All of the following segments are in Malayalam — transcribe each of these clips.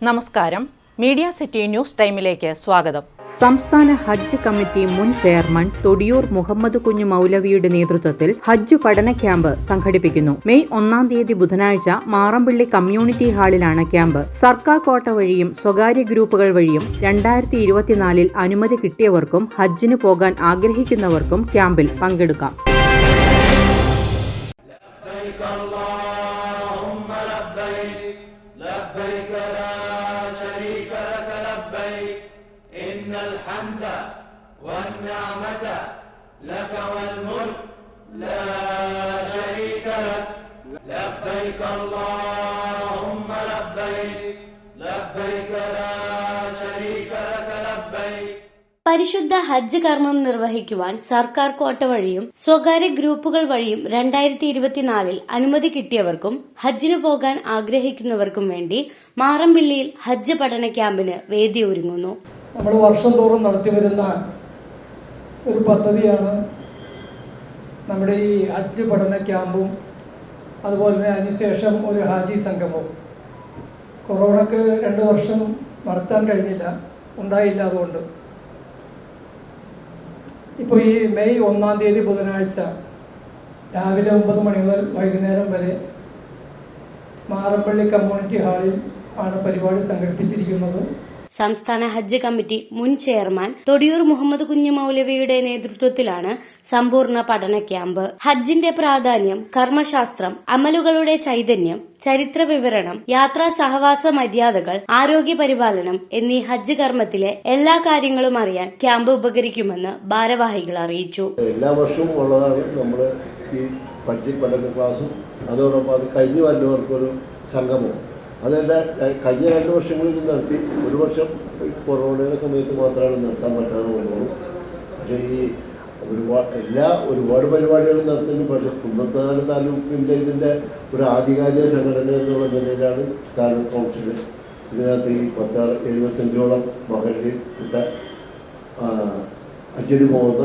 നമസ്കാരം മീഡിയ സിറ്റി ന്യൂസ് ടൈമിലേക്ക് സ്വാഗതം സംസ്ഥാന ഹജ്ജ് കമ്മിറ്റി മുൻ ചെയർമാൻ തൊടിയൂർ മുഹമ്മദ് കുഞ്ഞു മൗലവിയുടെ നേതൃത്വത്തിൽ ഹജ്ജ് പഠന ക്യാമ്പ് സംഘടിപ്പിക്കുന്നു മെയ് ഒന്നാം തീയതി ബുധനാഴ്ച മാറമ്പള്ളി കമ്മ്യൂണിറ്റി ഹാളിലാണ് ക്യാമ്പ് സർക്കാർ കോട്ട വഴിയും സ്വകാര്യ ഗ്രൂപ്പുകൾ വഴിയും രണ്ടായിരത്തി ഇരുപത്തിനാലിൽ അനുമതി കിട്ടിയവർക്കും ഹജ്ജിന് പോകാൻ ആഗ്രഹിക്കുന്നവർക്കും ക്യാമ്പിൽ പങ്കെടുക്കാം لبيك اللهم لبيك لبيك لا الحمد والنعمة لك والملك لا شريك لك لبيك اللهم لبيك لبيك لا شريك لك لبيك പരിശുദ്ധ ഹജ്ജ് കർമ്മം നിർവഹിക്കുവാൻ സർക്കാർ കോട്ട വഴിയും സ്വകാര്യ ഗ്രൂപ്പുകൾ വഴിയും രണ്ടായിരത്തി ഇരുപത്തിനാലിൽ അനുമതി കിട്ടിയവർക്കും ഹജ്ജിന് പോകാൻ ആഗ്രഹിക്കുന്നവർക്കും വേണ്ടി മാറമ്പിള്ളിയിൽ ഹജ്ജ് പഠന ക്യാമ്പിന് വേദി ഒരുങ്ങുന്നു നമ്മൾ വർഷം തോറും നടത്തി വരുന്ന ഒരു പദ്ധതിയാണ് നമ്മുടെ ഈ ഹജ്ജ് പഠന ക്യാമ്പും അതുപോലെ തന്നെ അതിനുശേഷം ഒരു ഹാജി സംഗമവും. കൊറോണക്ക് രണ്ട് വർഷം നടത്താൻ കഴിഞ്ഞില്ല ഉണ്ടായില്ല അതുകൊണ്ട്. ഇപ്പോൾ ഈ മെയ് ഒന്നാം തീയതി ബുധനാഴ്ച രാവിലെ ഒമ്പത് മണി മുതൽ വൈകുന്നേരം വരെ മാറമ്പള്ളി കമ്മ്യൂണിറ്റി ഹാളിൽ ആണ് പരിപാടി സംഘടിപ്പിച്ചിരിക്കുന്നത്. സംസ്ഥാന ഹജ്ജ് കമ്മിറ്റി മുൻ ചെയർമാൻ തൊടിയൂർ മുഹമ്മദ് കുഞ്ഞു മൗലവിയുടെ നേതൃത്വത്തിലാണ് സമ്പൂർണ പഠന ക്യാമ്പ്. ഹജ്ജിന്റെ പ്രാധാന്യം കർമ്മശാസ്ത്രം അമലുകളുടെ ചൈതന്യം ചരിത്ര വിവരണം യാത്രാ സഹവാസ മര്യാദകൾ ആരോഗ്യ പരിപാലനം എന്നീ ഹജ്ജ് കർമ്മത്തിലെ എല്ലാ കാര്യങ്ങളും അറിയാൻ ക്യാമ്പ് ഉപകരിക്കുമെന്ന് ഭാരവാഹികൾ അറിയിച്ചു. എല്ലാ വർഷവും ഉള്ളതാണ് നമ്മൾ ഈ ഹജ്ജ് പഠന ക്ലാസ്സും. അതോടൊപ്പം അത് കഴിഞ്ഞു വരുന്നവർക്കൊരു സംഗമവും. അതെല്ലാം കഴിഞ്ഞ രണ്ട് വർഷങ്ങളിൽ ഇത് നടത്തി ഒരു വർഷം കൊറോണയുടെ സമയത്ത് മാത്രമാണ് നടത്താൻ പറ്റാതെ വന്നത് പക്ഷേ ഈ ഒരുപാട് എല്ലാ ഒരുപാട് പരിപാടികളും നടത്തുന്നു പക്ഷേ കുന്നത്താട് താലൂക്കിന്റെ ഇതിന്റെ ഒരു ആധികാരിക സംഘടന എന്നുള്ള നിലയിലാണ് താലൂക്ക് കൗൺസിൽ ഇതിനകത്ത് ഈ പത്താറ് എഴുപത്തഞ്ചോളം മകളിൽ ഇട്ട അഞ്ചിന് പോകുന്ന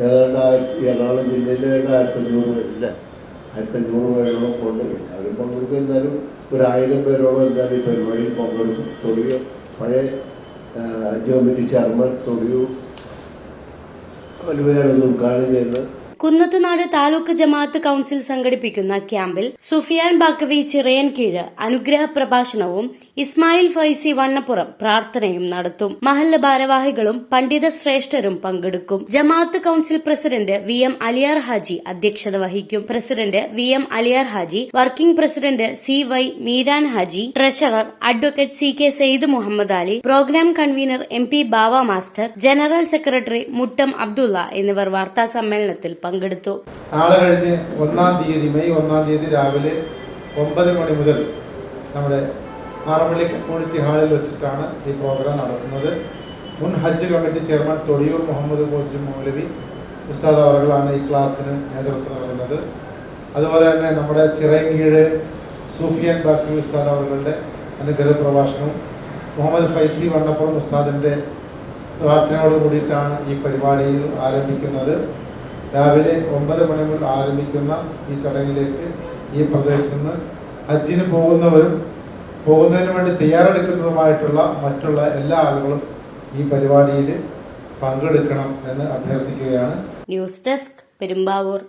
ഏതാണ്ട് ആയിരത്തി എറണാകുളം ജില്ലയിലെ ഏതാണ്ട് ആയിരത്തി അഞ്ഞൂറ് പേരില്ല? ആയിരത്തി അഞ്ഞൂറ് പേരോളം കൊണ്ട് എല്ലാവരും പങ്കെടുക്കും. എന്തായാലും ഒരു ആയിരം പേരോളം എന്തായാലും ഈ പരിപാടിയിൽ പങ്കെടുക്കും. തൊടിയോ പഴയ ജോമിറ്റി ചെയർമാൻ തൊടിയോ വലുവയാണ് ഇത് ഉദ്ഘാടനം ചെയ്യുന്നത് കുന്നത്തുനാട് താലൂക്ക് ജമാഅത്ത് കൌൺസിൽ സംഘടിപ്പിക്കുന്ന ക്യാമ്പിൽ സുഫിയാൻ ബാക്കവി ചിറയൻ കീഴ് അനുഗ്രഹ പ്രഭാഷണവും ഇസ്മായിൽ ഫൈസി വണ്ണപ്പുറം പ്രാർത്ഥനയും നടത്തും. മഹല്ല ഭാരവാഹികളും പണ്ഡിത ശ്രേഷ്ഠരും പങ്കെടുക്കും. Jamaat council president V M Aliyar Haji അധ്യക്ഷത വഹിക്കും. President V M Aliyar Haji working president C Y Meeran Haji treasurer advocate C K Sayed Muhammad Ali programme convener M P Bava master general secretary Muttam Abdullah എന്നിവർ വാർത്താ സമ്മേളനത്തിൽ പങ്കെടുത്തു. നാളെ കഴിഞ്ഞ് ഒന്നാം തീയതി മെയ് ഒന്നാം തീയതി രാവിലെ ഒമ്പത് മണി മുതൽ നമ്മുടെ മാറമ്പള്ളി കമ്മ്യൂണിറ്റി ഹാളിൽ വെച്ചിട്ടാണ് ഈ പ്രോഗ്രാം നടക്കുന്നത്. മുൻ ഹജ്ജ് കമ്മിറ്റി ചെയർമാൻ തൊടിയൂർ മുഹമ്മദ് കോച്ച് മൗലവി ഉസ്താദ് അവറുകളാണ് ഈ ക്ലാസ്സിന് നേതൃത്വം നൽകുന്നത്. അതുപോലെ തന്നെ നമ്മുടെ ചിറയൻകീഴ് സൂഫിയൻ ബാക്കി ഉസ്താദ് അവറുകളുടെ അനുഗ്രഹ പ്രഭാഷണവും മുഹമ്മദ് ഫൈസി വണ്ണപ്പുറം ഉസ്താദിന്റെ പ്രാർത്ഥനയോട് കൂടിയിട്ടാണ് ഈ പരിപാടിയിൽ ആരംഭിക്കുന്നത്. രാവിലെ ഒമ്പത് മണി മുതൽ ആരംഭിക്കുന്ന ഈ ചടങ്ങിലേക്ക് ഈ പ്രദേശത്ത് നിന്ന് ഹജ്ജിന് പോകുന്നവരും പോകുന്നതിന് വേണ്ടി തയ്യാറെടുക്കുന്നതുമായിട്ടുള്ള മറ്റുള്ള എല്ലാ ആളുകളും ഈ പരിപാടിയിൽ പങ്കെടുക്കണം എന്ന് അഭ്യർത്ഥിക്കുകയാണ്. News desk Perumbavoor.